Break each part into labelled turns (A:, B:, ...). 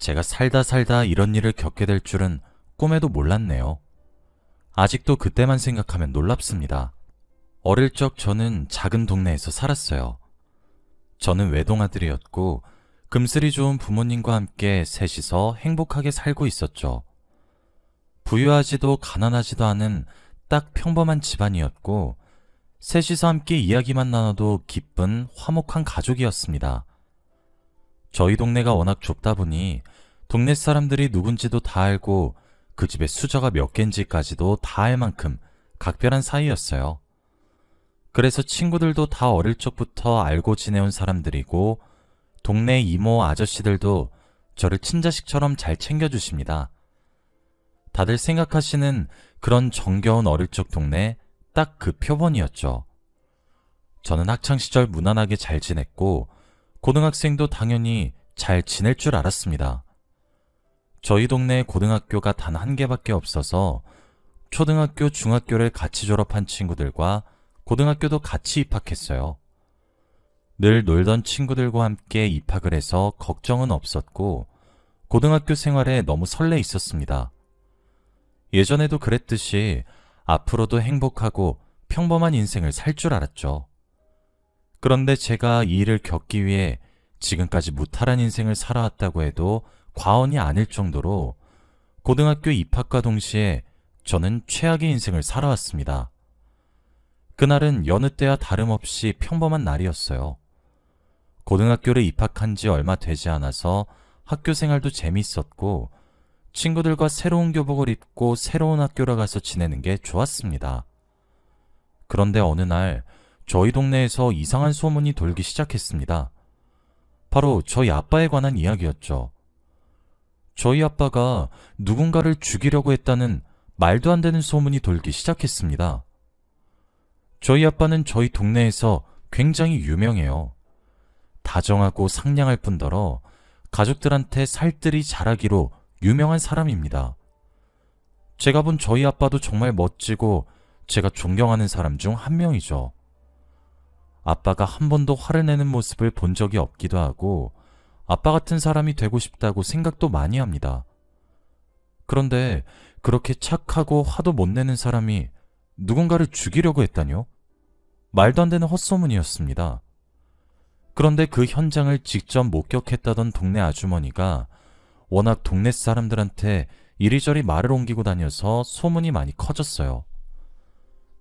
A: 제가 살다 살다 이런 일을 겪게 될 줄은 꿈에도 몰랐네요. 아직도 그때만 생각하면 놀랍습니다. 어릴 적 저는 작은 동네에서 살았어요. 저는 외동아들이었고 금슬이 좋은 부모님과 함께 셋이서 행복하게 살고 있었죠. 부유하지도 가난하지도 않은 딱 평범한 집안이었고 셋이서 함께 이야기만 나눠도 기쁜 화목한 가족이었습니다. 저희 동네가 워낙 좁다 보니 동네 사람들이 누군지도 다 알고 그 집에 수저가 몇 개인지까지도 다 알 만큼 각별한 사이였어요. 그래서 친구들도 다 어릴 적부터 알고 지내온 사람들이고 동네 이모 아저씨들도 저를 친자식처럼 잘 챙겨주십니다. 다들 생각하시는 그런 정겨운 어릴 적 동네 딱 그 표본이었죠. 저는 학창시절 무난하게 잘 지냈고 고등학생도 당연히 잘 지낼 줄 알았습니다. 저희 동네에 고등학교가 단 한 개밖에 없어서 초등학교, 중학교를 같이 졸업한 친구들과 고등학교도 같이 입학했어요. 늘 놀던 친구들과 함께 입학을 해서 걱정은 없었고 고등학교 생활에 너무 설레 있었습니다. 예전에도 그랬듯이 앞으로도 행복하고 평범한 인생을 살 줄 알았죠. 그런데 제가 이 일을 겪기 위해 지금까지 무탈한 인생을 살아왔다고 해도 과언이 아닐 정도로 고등학교 입학과 동시에 저는 최악의 인생을 살아왔습니다. 그날은 여느 때와 다름없이 평범한 날이었어요. 고등학교를 입학한 지 얼마 되지 않아서 학교 생활도 재밌었고 친구들과 새로운 교복을 입고 새로운 학교로 가서 지내는 게 좋았습니다. 그런데 어느 날 저희 동네에서 이상한 소문이 돌기 시작했습니다. 바로 저희 아빠에 관한 이야기였죠. 저희 아빠가 누군가를 죽이려고 했다는 말도 안 되는 소문이 돌기 시작했습니다. 저희 아빠는 저희 동네에서 굉장히 유명해요. 다정하고 상냥할 뿐더러 가족들한테 살뜰히 잘하기로 유명한 사람입니다. 제가 본 저희 아빠도 정말 멋지고 제가 존경하는 사람 중 한 명이죠. 아빠가 한 번도 화를 내는 모습을 본 적이 없기도 하고 아빠 같은 사람이 되고 싶다고 생각도 많이 합니다. 그런데 그렇게 착하고 화도 못 내는 사람이 누군가를 죽이려고 했다뇨? 말도 안 되는 헛소문이었습니다. 그런데 그 현장을 직접 목격했다던 동네 아주머니가 워낙 동네 사람들한테 이리저리 말을 옮기고 다녀서 소문이 많이 커졌어요.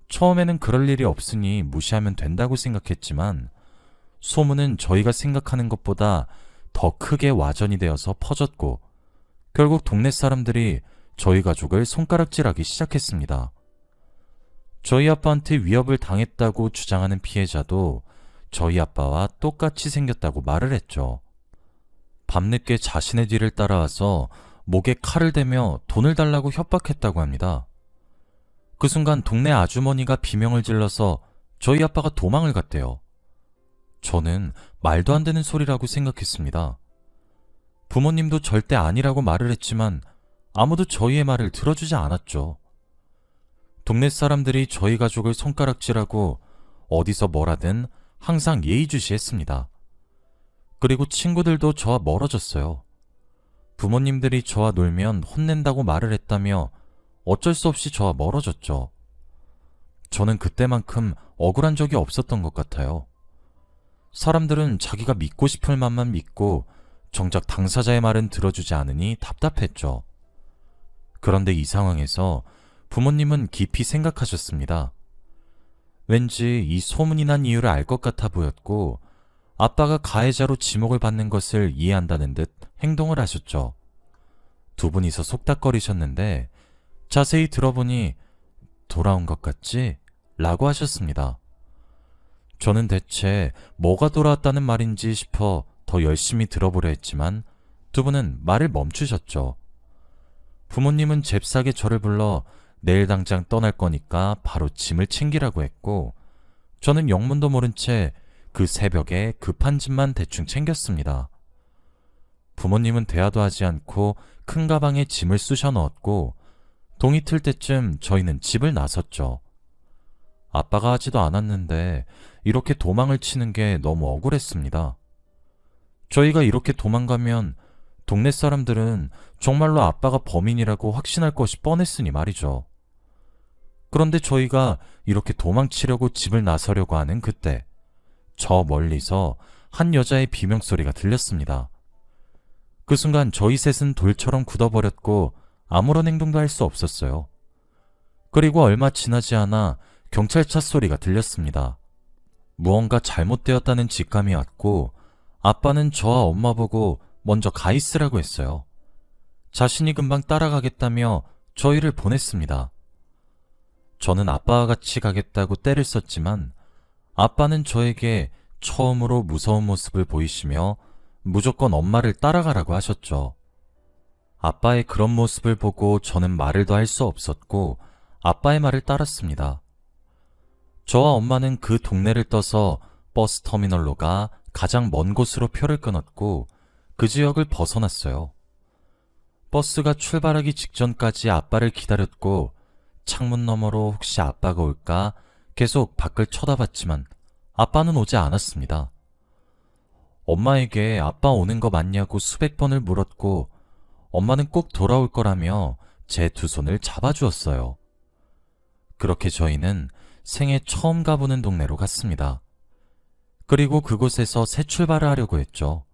A: 처음에는 그럴 일이 없으니 무시하면 된다고 생각했지만 소문은 저희가 생각하는 것보다 더 크게 와전이 되어서 퍼졌고 결국 동네 사람들이 저희 가족을 손가락질하기 시작했습니다. 저희 아빠한테 위협을 당했다고 주장하는 피해자도 저희 아빠와 똑같이 생겼다고 말을 했죠. 밤늦게 자신의 뒤를 따라와서 목에 칼을 대며 돈을 달라고 협박했다고 합니다. 그 순간 동네 아주머니가 비명을 질러서 저희 아빠가 도망을 갔대요. 저는 말도 안 되는 소리라고 생각했습니다. 부모님도 절대 아니라고 말을 했지만 아무도 저희의 말을 들어주지 않았죠. 동네 사람들이 저희 가족을 손가락질하고 어디서 뭐라든 항상 예의주시했습니다. 그리고 친구들도 저와 멀어졌어요. 부모님들이 저와 놀면 혼낸다고 말을 했다며 어쩔 수 없이 저와 멀어졌죠. 저는 그때만큼 억울한 적이 없었던 것 같아요. 사람들은 자기가 믿고 싶을 만만 믿고 정작 당사자의 말은 들어주지 않으니 답답했죠. 그런데 이 상황에서 부모님은 깊이 생각하셨습니다. 왠지 이 소문이 난 이유를 알 것 같아 보였고 아빠가 가해자로 지목을 받는 것을 이해한다는 듯 행동을 하셨죠. 두 분이서 속닥거리셨는데 자세히 들어보니 돌아온 것 같지? 라고 하셨습니다. 저는 대체 뭐가 돌아왔다는 말인지 싶어 더 열심히 들어보려 했지만 두 분은 말을 멈추셨죠. 부모님은 잽싸게 저를 불러 내일 당장 떠날 거니까 바로 짐을 챙기라고 했고 저는 영문도 모른 채 그 새벽에 급한 짐만 대충 챙겼습니다. 부모님은 대화도 하지 않고 큰 가방에 짐을 쑤셔 넣었고 동이 틀 때쯤 저희는 집을 나섰죠. 아빠가 하지도 않았는데 이렇게 도망을 치는 게 너무 억울했습니다. 저희가 이렇게 도망가면 동네 사람들은 정말로 아빠가 범인이라고 확신할 것이 뻔했으니 말이죠. 그런데 저희가 이렇게 도망치려고 집을 나서려고 하는 그때, 저 멀리서 한 여자의 비명소리가 들렸습니다. 그 순간 저희 셋은 돌처럼 굳어버렸고 아무런 행동도 할 수 없었어요. 그리고 얼마 지나지 않아 경찰차 소리가 들렸습니다. 무언가 잘못되었다는 직감이 왔고 아빠는 저와 엄마 보고 먼저 가 있으라고 했어요. 자신이 금방 따라가겠다며 저희를 보냈습니다. 저는 아빠와 같이 가겠다고 떼를 썼지만 아빠는 저에게 처음으로 무서운 모습을 보이시며 무조건 엄마를 따라가라고 하셨죠. 아빠의 그런 모습을 보고 저는 말을 더 할 수 없었고 아빠의 말을 따랐습니다. 저와 엄마는 그 동네를 떠서 버스 터미널로 가 가장 먼 곳으로 표를 끊었고 그 지역을 벗어났어요. 버스가 출발하기 직전까지 아빠를 기다렸고 창문 너머로 혹시 아빠가 올까 계속 밖을 쳐다봤지만 아빠는 오지 않았습니다. 엄마에게 아빠 오는 거 맞냐고 수백 번을 물었고 엄마는 꼭 돌아올 거라며 제 두 손을 잡아주었어요. 그렇게 저희는 생애 처음 가보는 동네로 갔습니다. 그리고 그곳에서 새 출발을 하려고 했죠.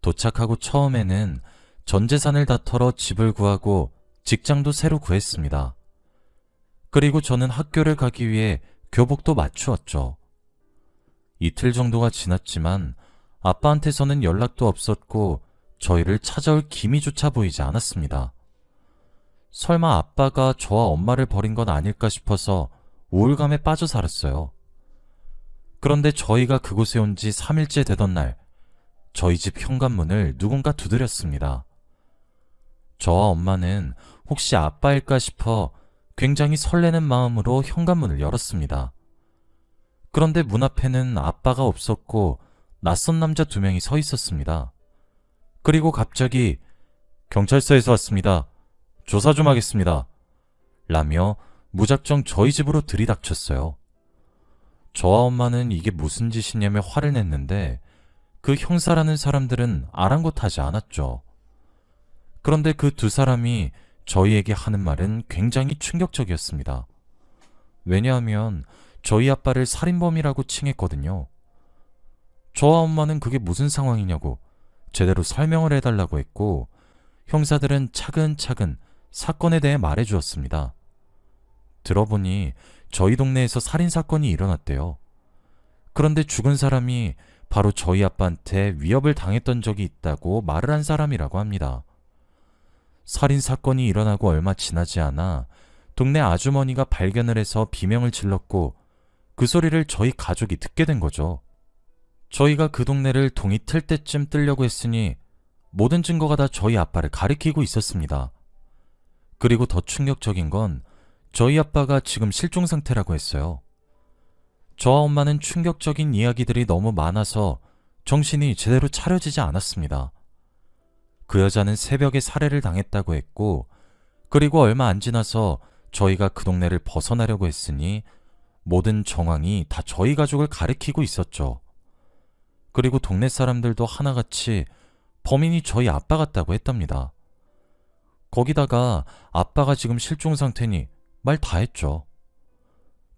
A: 도착하고 처음에는 전 재산을 다 털어 집을 구하고 직장도 새로 구했습니다. 그리고 저는 학교를 가기 위해 교복도 맞추었죠. 이틀 정도가 지났지만 아빠한테서는 연락도 없었고 저희를 찾아올 기미조차 보이지 않았습니다. 설마 아빠가 저와 엄마를 버린 건 아닐까 싶어서 우울감에 빠져 살았어요. 그런데 저희가 그곳에 온 지 3일째 되던 날, 저희 집 현관문을 누군가 두드렸습니다. 저와 엄마는 혹시 아빠일까 싶어 굉장히 설레는 마음으로 현관문을 열었습니다. 그런데 문 앞에는 아빠가 없었고 낯선 남자 두 명이 서 있었습니다. 그리고 갑자기 경찰서에서 왔습니다. 조사 좀 하겠습니다. 라며 무작정 저희 집으로 들이닥쳤어요. 저와 엄마는 이게 무슨 짓이냐며 화를 냈는데 그 형사라는 사람들은 아랑곳하지 않았죠. 그런데 그 두 사람이 저희에게 하는 말은 굉장히 충격적이었습니다. 왜냐하면 저희 아빠를 살인범이라고 칭했거든요. 저와 엄마는 그게 무슨 상황이냐고 제대로 설명을 해달라고 했고 형사들은 차근차근 사건에 대해 말해 주었습니다. 들어보니 저희 동네에서 살인사건이 일어났대요. 그런데 죽은 사람이 바로 저희 아빠한테 위협을 당했던 적이 있다고 말을 한 사람이라고 합니다. 살인사건이 일어나고 얼마 지나지 않아 동네 아주머니가 발견을 해서 비명을 질렀고 그 소리를 저희 가족이 듣게 된 거죠. 저희가 그 동네를 동이 틀 때쯤 뜨려고 했으니 모든 증거가 다 저희 아빠를 가리키고 있었습니다. 그리고 더 충격적인 건 저희 아빠가 지금 실종 상태라고 했어요. 저와 엄마는 충격적인 이야기들이 너무 많아서 정신이 제대로 차려지지 않았습니다. 그 여자는 새벽에 살해를 당했다고 했고, 그리고 얼마 안 지나서 저희가 그 동네를 벗어나려고 했으니 모든 정황이 다 저희 가족을 가리키고 있었죠. 그리고 동네 사람들도 하나같이 범인이 저희 아빠 같다고 했답니다. 거기다가 아빠가 지금 실종 상태니 말 다 했죠.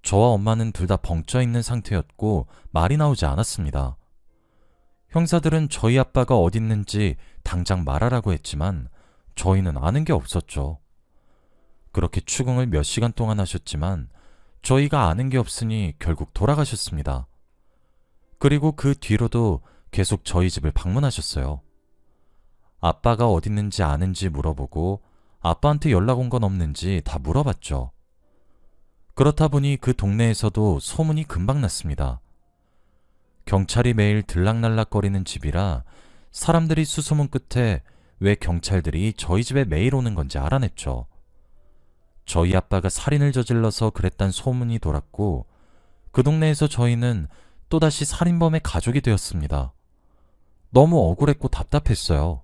A: 저와 엄마는 둘 다 벙쪄 있는 상태였고 말이 나오지 않았습니다. 형사들은 저희 아빠가 어딨는지 당장 말하라고 했지만 저희는 아는 게 없었죠. 그렇게 추궁을 몇 시간 동안 하셨지만 저희가 아는 게 없으니 결국 돌아가셨습니다. 그리고 그 뒤로도 계속 저희 집을 방문하셨어요. 아빠가 어딨는지 아는지 물어보고 아빠한테 연락 온 건 없는지 다 물어봤죠. 그렇다 보니 그 동네에서도 소문이 금방 났습니다. 경찰이 매일 들락날락거리는 집이라 사람들이 수소문 끝에 왜 경찰들이 저희 집에 매일 오는 건지 알아냈죠. 저희 아빠가 살인을 저질러서 그랬단 소문이 돌았고 그 동네에서 저희는 또다시 살인범의 가족이 되었습니다. 너무 억울했고 답답했어요.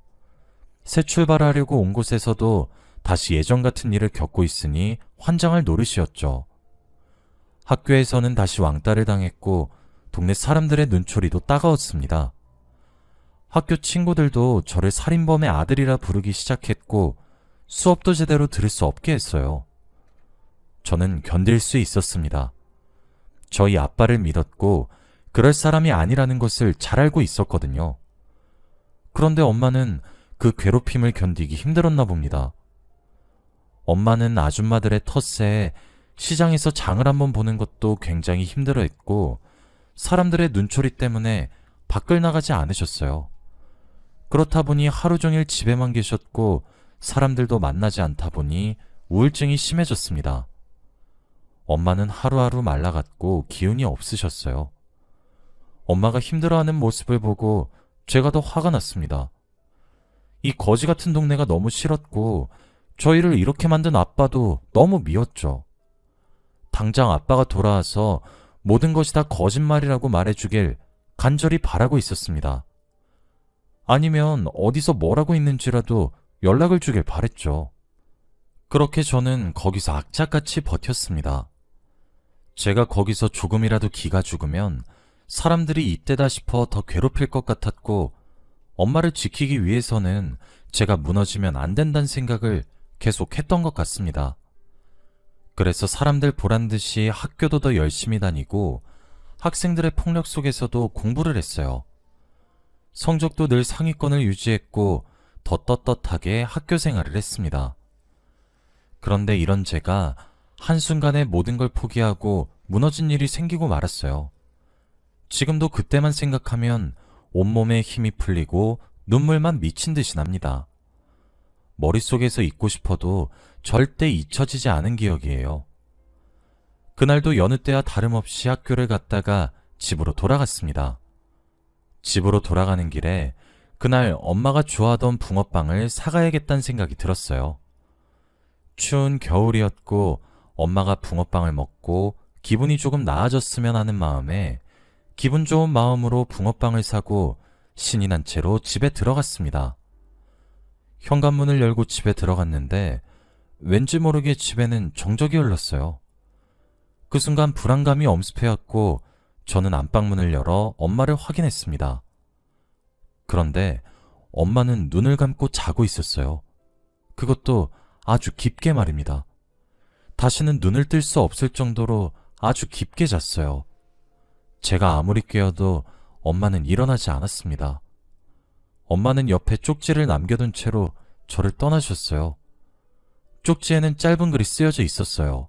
A: 새 출발하려고 온 곳에서도 다시 예전 같은 일을 겪고 있으니 환장할 노릇이었죠. 학교에서는 다시 왕따를 당했고 동네 사람들의 눈초리도 따가웠습니다. 학교 친구들도 저를 살인범의 아들이라 부르기 시작했고 수업도 제대로 들을 수 없게 했어요. 저는 견딜 수 있었습니다. 저희 아빠를 믿었고 그럴 사람이 아니라는 것을 잘 알고 있었거든요. 그런데 엄마는 그 괴롭힘을 견디기 힘들었나 봅니다. 엄마는 아줌마들의 텃세에 시장에서 장을 한번 보는 것도 굉장히 힘들어 했고 사람들의 눈초리 때문에 밖을 나가지 않으셨어요. 그렇다 보니 하루 종일 집에만 계셨고 사람들도 만나지 않다 보니 우울증이 심해졌습니다. 엄마는 하루하루 말라갔고 기운이 없으셨어요. 엄마가 힘들어하는 모습을 보고 제가 더 화가 났습니다. 이 거지 같은 동네가 너무 싫었고 저희를 이렇게 만든 아빠도 너무 미웠죠. 당장 아빠가 돌아와서 모든 것이 다 거짓말이라고 말해주길 간절히 바라고 있었습니다. 아니면 어디서 뭐라고 있는지라도 연락을 주길 바랬죠. 그렇게 저는 거기서 악착같이 버텼습니다. 제가 거기서 조금이라도 기가 죽으면 사람들이 이때다 싶어 더 괴롭힐 것 같았고 엄마를 지키기 위해서는 제가 무너지면 안 된다는 생각을 계속 했던 것 같습니다. 그래서 사람들 보란 듯이 학교도 더 열심히 다니고 학생들의 폭력 속에서도 공부를 했어요. 성적도 늘 상위권을 유지했고 더 떳떳하게 학교 생활을 했습니다. 그런데 이런 제가 한순간에 모든 걸 포기하고 무너진 일이 생기고 말았어요. 지금도 그때만 생각하면 온몸에 힘이 풀리고 눈물만 미친 듯이 납니다. 머릿속에서 잊고 싶어도 절대 잊혀지지 않은 기억이에요. 그날도 여느 때와 다름없이 학교를 갔다가 집으로 돌아갔습니다. 집으로 돌아가는 길에 그날 엄마가 좋아하던 붕어빵을 사가야겠다는 생각이 들었어요. 추운 겨울이었고 엄마가 붕어빵을 먹고 기분이 조금 나아졌으면 하는 마음에 기분 좋은 마음으로 붕어빵을 사고 신이 난 채로 집에 들어갔습니다. 현관문을 열고 집에 들어갔는데 왠지 모르게 집에는 정적이 흘렀어요. 그 순간 불안감이 엄습해왔고 저는 안방문을 열어 엄마를 확인했습니다. 그런데 엄마는 눈을 감고 자고 있었어요. 그것도 아주 깊게 말입니다. 다시는 눈을 뜰 수 없을 정도로 아주 깊게 잤어요. 제가 아무리 깨어도 엄마는 일어나지 않았습니다. 엄마는 옆에 쪽지를 남겨둔 채로 저를 떠나셨어요. 쪽지에는 짧은 글이 쓰여져 있었어요.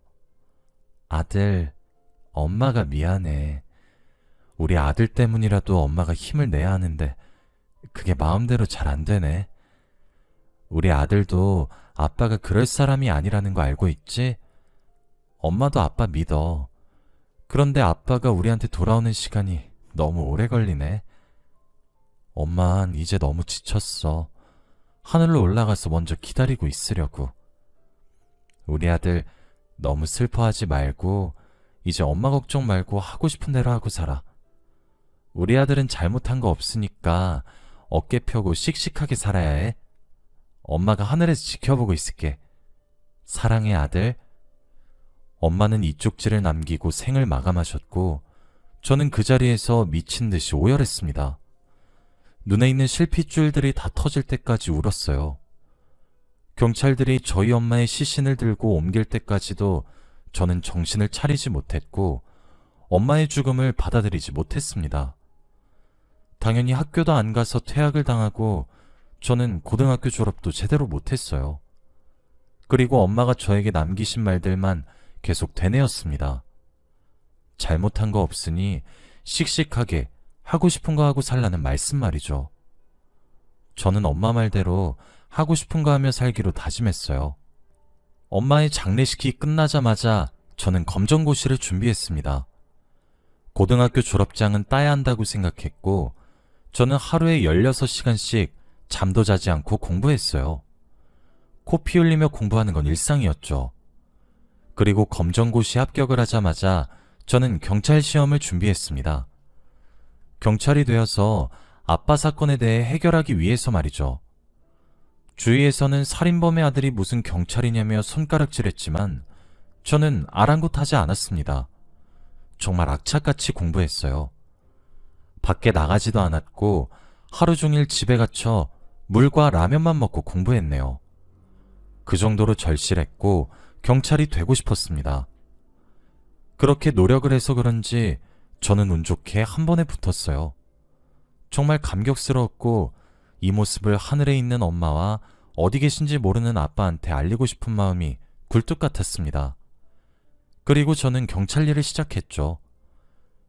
A: 아들, 엄마가 미안해. 우리 아들 때문이라도 엄마가 힘을 내야 하는데 그게 마음대로 잘 안 되네. 우리 아들도 아빠가 그럴 사람이 아니라는 거 알고 있지? 엄마도 아빠 믿어. 그런데 아빠가 우리한테 돌아오는 시간이 너무 오래 걸리네. 엄만 이제 너무 지쳤어. 하늘로 올라가서 먼저 기다리고 있으려고. 우리 아들 너무 슬퍼하지 말고 이제 엄마 걱정 말고 하고 싶은 대로 하고 살아. 우리 아들은 잘못한 거 없으니까 어깨 펴고 씩씩하게 살아야 해. 엄마가 하늘에서 지켜보고 있을게. 사랑해 아들. 엄마는 이 쪽지를 남기고 생을 마감하셨고 저는 그 자리에서 미친 듯이 오열했습니다. 눈에 있는 실핏줄들이 다 터질 때까지 울었어요. 경찰들이 저희 엄마의 시신을 들고 옮길 때까지도 저는 정신을 차리지 못했고 엄마의 죽음을 받아들이지 못했습니다. 당연히 학교도 안 가서 퇴학을 당하고 저는 고등학교 졸업도 제대로 못했어요. 그리고 엄마가 저에게 남기신 말들만 계속 되뇌었습니다. 잘못한 거 없으니 씩씩하게 하고 싶은 거 하고 살라는 말씀 말이죠. 저는 엄마 말대로 하고 싶은 거 하며 살기로 다짐했어요. 엄마의 장례식이 끝나자마자 저는 검정고시를 준비했습니다. 고등학교 졸업장은 따야 한다고 생각했고, 저는 하루에 16시간씩 잠도 자지 않고 공부했어요. 코피 흘리며 공부하는 건 일상이었죠. 그리고 검정고시 합격을 하자마자 저는 경찰 시험을 준비했습니다. 경찰이 되어서 아빠 사건에 대해 해결하기 위해서 말이죠. 주위에서는 살인범의 아들이 무슨 경찰이냐며 손가락질했지만 저는 아랑곳하지 않았습니다. 정말 악착같이 공부했어요. 밖에 나가지도 않았고 하루 종일 집에 갇혀 물과 라면만 먹고 공부했네요. 그 정도로 절실했고 경찰이 되고 싶었습니다. 그렇게 노력을 해서 그런지 저는 운 좋게 한 번에 붙었어요. 정말 감격스러웠고 이 모습을 하늘에 있는 엄마와 어디 계신지 모르는 아빠한테 알리고 싶은 마음이 굴뚝 같았습니다. 그리고 저는 경찰 일을 시작했죠.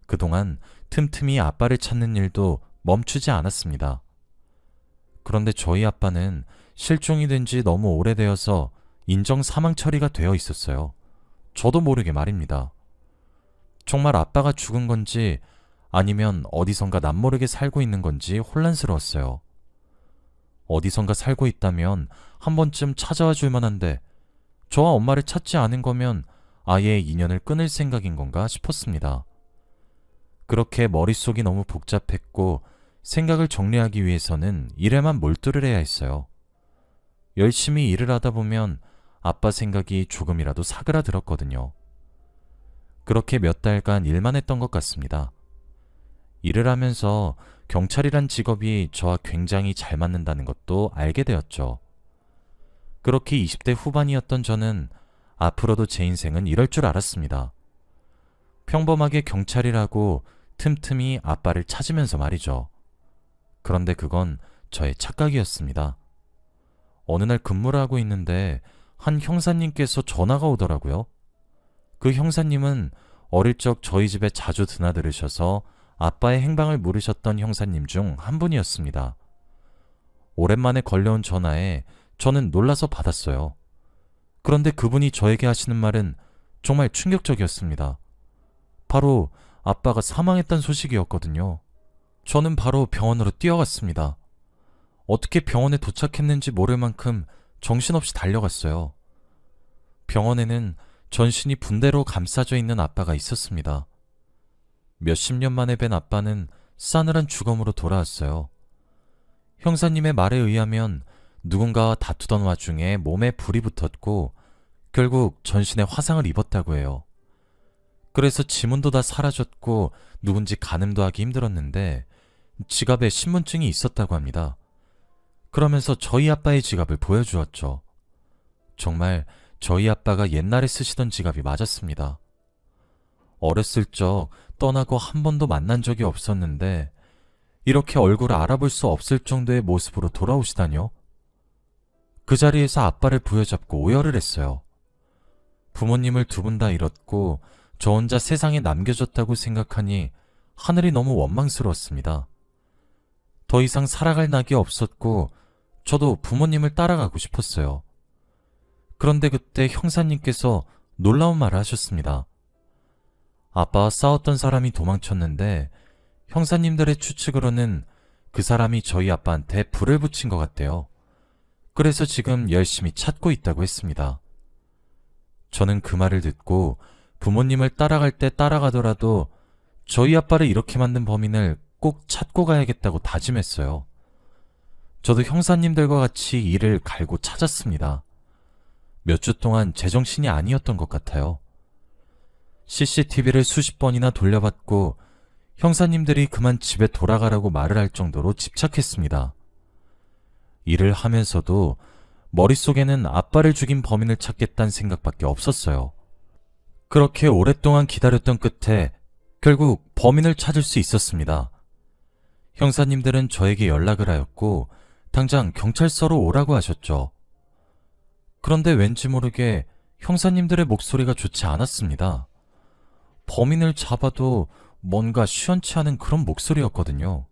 A: 그동안 틈틈이 아빠를 찾는 일도 멈추지 않았습니다. 그런데 저희 아빠는 실종이 된 지 너무 오래되어서 인정 사망 처리가 되어 있었어요. 저도 모르게 말입니다. 정말 아빠가 죽은 건지 아니면 어디선가 남모르게 살고 있는 건지 혼란스러웠어요. 어디선가 살고 있다면 한 번쯤 찾아와 줄 만한데 저와 엄마를 찾지 않은 거면 아예 인연을 끊을 생각인 건가 싶었습니다. 그렇게 머릿속이 너무 복잡했고 생각을 정리하기 위해서는 일에만 몰두를 해야 했어요. 열심히 일을 하다 보면 아빠 생각이 조금이라도 사그라들었거든요. 그렇게 몇 달간 일만 했던 것 같습니다. 일을 하면서 경찰이란 직업이 저와 굉장히 잘 맞는다는 것도 알게 되었죠. 그렇게 20대 후반이었던 저는 앞으로도 제 인생은 이럴 줄 알았습니다. 평범하게 경찰이라고 틈틈이 아빠를 찾으면서 말이죠. 그런데 그건 저의 착각이었습니다. 어느 날 근무를 하고 있는데 한 형사님께서 전화가 오더라고요. 그 형사님은 어릴 적 저희 집에 자주 드나들으셔서 아빠의 행방을 물으셨던 형사님 중 한 분이었습니다. 오랜만에 걸려온 전화에 저는 놀라서 받았어요. 그런데 그분이 저에게 하시는 말은 정말 충격적이었습니다. 바로 아빠가 사망했다는 소식이었거든요. 저는 바로 병원으로 뛰어갔습니다. 어떻게 병원에 도착했는지 모를 만큼 정신없이 달려갔어요. 병원에는 전신이 분대로 감싸져 있는 아빠가 있었습니다. 몇십 년 만에 뵌 아빠는 싸늘한 죽음으로 돌아왔어요. 형사님의 말에 의하면 누군가와 다투던 와중에 몸에 불이 붙었고 결국 전신에 화상을 입었다고 해요. 그래서 지문도 다 사라졌고 누군지 가늠도 하기 힘들었는데 지갑에 신분증이 있었다고 합니다. 그러면서 저희 아빠의 지갑을 보여주었죠. 정말 저희 아빠가 옛날에 쓰시던 지갑이 맞았습니다. 어렸을 적 떠나고 한 번도 만난 적이 없었는데 이렇게 얼굴을 알아볼 수 없을 정도의 모습으로 돌아오시다뇨? 그 자리에서 아빠를 부여잡고 오열을 했어요. 부모님을 두 분 다 잃었고 저 혼자 세상에 남겨졌다고 생각하니 하늘이 너무 원망스러웠습니다. 더 이상 살아갈 낙이 없었고 저도 부모님을 따라가고 싶었어요. 그런데 그때 형사님께서 놀라운 말을 하셨습니다. 아빠와 싸웠던 사람이 도망쳤는데 형사님들의 추측으로는 그 사람이 저희 아빠한테 불을 붙인 것 같대요. 그래서 지금 열심히 찾고 있다고 했습니다. 저는 그 말을 듣고 부모님을 따라갈 때 따라가더라도 저희 아빠를 이렇게 만든 범인을 꼭 찾고 가야겠다고 다짐했어요. 저도 형사님들과 같이 일을 갈고 찾았습니다. 몇 주 동안 제정신이 아니었던 것 같아요. CCTV를 수십 번이나 돌려봤고 형사님들이 그만 집에 돌아가라고 말을 할 정도로 집착했습니다. 일을 하면서도 머릿속에는 아빠를 죽인 범인을 찾겠다는 생각밖에 없었어요. 그렇게 오랫동안 기다렸던 끝에 결국 범인을 찾을 수 있었습니다. 형사님들은 저에게 연락을 하였고 당장 경찰서로 오라고 하셨죠. 그런데 왠지 모르게 형사님들의 목소리가 좋지 않았습니다. 범인을 잡아도 뭔가 시원치 않은 그런 목소리였거든요.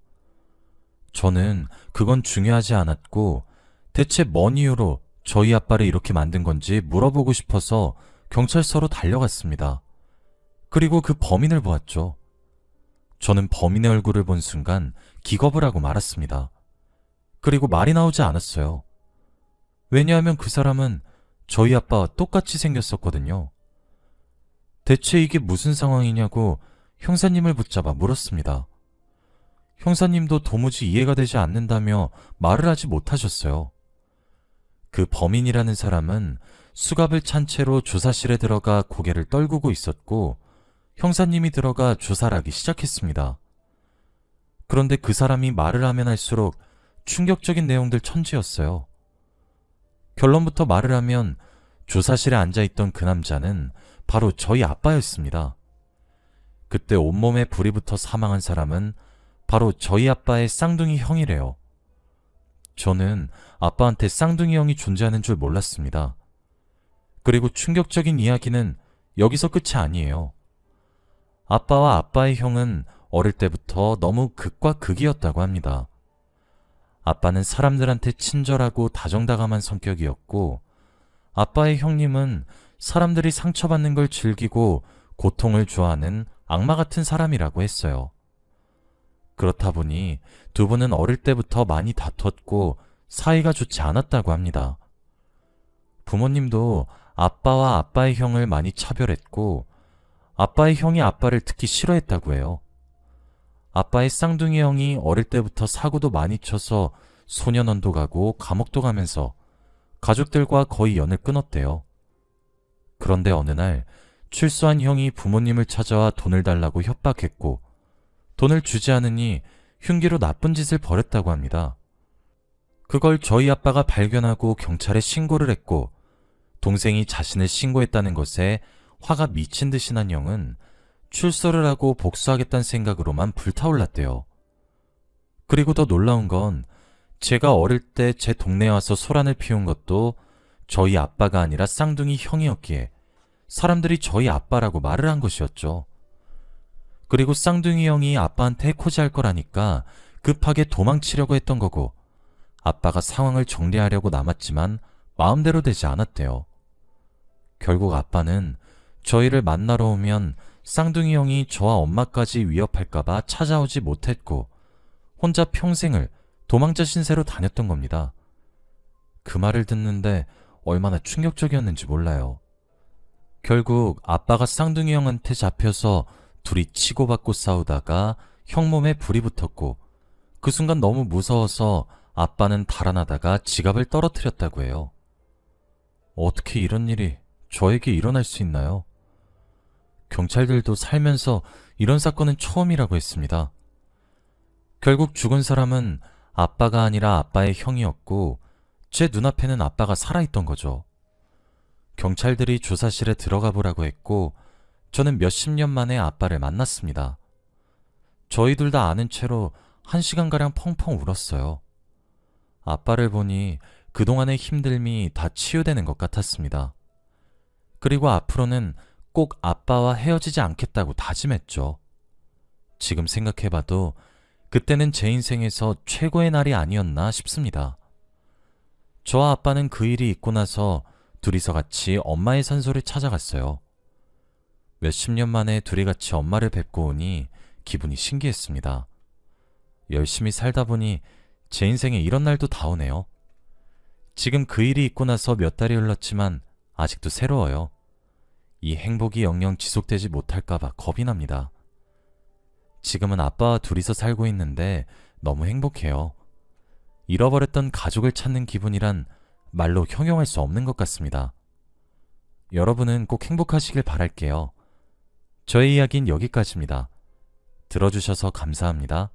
A: 저는 그건 중요하지 않았고 대체 뭔 이유로 저희 아빠를 이렇게 만든 건지 물어보고 싶어서 경찰서로 달려갔습니다. 그리고 그 범인을 보았죠. 저는 범인의 얼굴을 본 순간 기겁을 하고 말았습니다. 그리고 말이 나오지 않았어요. 왜냐하면 그 사람은 저희 아빠와 똑같이 생겼었거든요. 대체 이게 무슨 상황이냐고 형사님을 붙잡아 물었습니다. 형사님도 도무지 이해가 되지 않는다며 말을 하지 못하셨어요. 그 범인이라는 사람은 수갑을 찬 채로 조사실에 들어가 고개를 떨구고 있었고 형사님이 들어가 조사를 하기 시작했습니다. 그런데 그 사람이 말을 하면 할수록 충격적인 내용들 천지였어요. 결론부터 말을 하면 조사실에 앉아있던 그 남자는 바로 저희 아빠였습니다. 그때 온몸에 불이 붙어 사망한 사람은 바로 저희 아빠의 쌍둥이 형이래요. 저는 아빠한테 쌍둥이 형이 존재하는 줄 몰랐습니다. 그리고 충격적인 이야기는 여기서 끝이 아니에요. 아빠와 아빠의 형은 어릴 때부터 너무 극과 극이었다고 합니다. 아빠는 사람들한테 친절하고 다정다감한 성격이었고, 아빠의 형님은 사람들이 상처받는 걸 즐기고 고통을 좋아하는 악마 같은 사람이라고 했어요. 그렇다 보니 두 분은 어릴 때부터 많이 다퉜고 사이가 좋지 않았다고 합니다. 부모님도 아빠와 아빠의 형을 많이 차별했고, 아빠의 형이 아빠를 특히 싫어했다고 해요. 아빠의 쌍둥이 형이 어릴 때부터 사고도 많이 쳐서 소년원도 가고 감옥도 가면서 가족들과 거의 연을 끊었대요. 그런데 어느 날 출소한 형이 부모님을 찾아와 돈을 달라고 협박했고 돈을 주지 않으니 흉기로 나쁜 짓을 벌였다고 합니다. 그걸 저희 아빠가 발견하고 경찰에 신고를 했고 동생이 자신을 신고했다는 것에 화가 미친 듯이 난 형은 출소를 하고 복수하겠다는 생각으로만 불타올랐대요. 그리고 더 놀라운 건 제가 어릴 때 제 동네에 와서 소란을 피운 것도 저희 아빠가 아니라 쌍둥이 형이었기에 사람들이 저희 아빠라고 말을 한 것이었죠. 그리고 쌍둥이 형이 아빠한테 해코지할 거라니까 급하게 도망치려고 했던 거고 아빠가 상황을 정리하려고 남았지만 마음대로 되지 않았대요. 결국 아빠는 저희를 만나러 오면 쌍둥이 형이 저와 엄마까지 위협할까봐 찾아오지 못했고 혼자 평생을 도망자 신세로 다녔던 겁니다. 그 말을 듣는데 얼마나 충격적이었는지 몰라요. 결국 아빠가 쌍둥이 형한테 잡혀서 둘이 치고받고 싸우다가 형 몸에 불이 붙었고 그 순간 너무 무서워서 아빠는 달아나다가 지갑을 떨어뜨렸다고 해요. 어떻게 이런 일이 저에게 일어날 수 있나요? 경찰들도 살면서 이런 사건은 처음이라고 했습니다. 결국 죽은 사람은 아빠가 아니라 아빠의 형이었고 제 눈앞에는 아빠가 살아있던 거죠. 경찰들이 조사실에 들어가 보라고 했고 저는 몇십 년 만에 아빠를 만났습니다. 저희 둘 다 아는 채로 한 시간가량 펑펑 울었어요. 아빠를 보니 그동안의 힘듦이 다 치유되는 것 같았습니다. 그리고 앞으로는 꼭 아빠와 헤어지지 않겠다고 다짐했죠. 지금 생각해봐도 그때는 제 인생에서 최고의 날이 아니었나 싶습니다. 저와 아빠는 그 일이 있고 나서 둘이서 같이 엄마의 산소를 찾아갔어요. 몇십 년 만에 둘이 같이 엄마를 뵙고 오니 기분이 신기했습니다. 열심히 살다 보니 제 인생에 이런 날도 다 오네요. 지금 그 일이 있고 나서 몇 달이 흘렀지만 아직도 새로워요. 이 행복이 영영 지속되지 못할까봐 겁이 납니다. 지금은 아빠와 둘이서 살고 있는데 너무 행복해요. 잃어버렸던 가족을 찾는 기분이란 말로 형용할 수 없는 것 같습니다. 여러분은 꼭 행복하시길 바랄게요. 저의 이야기는 여기까지입니다. 들어주셔서 감사합니다.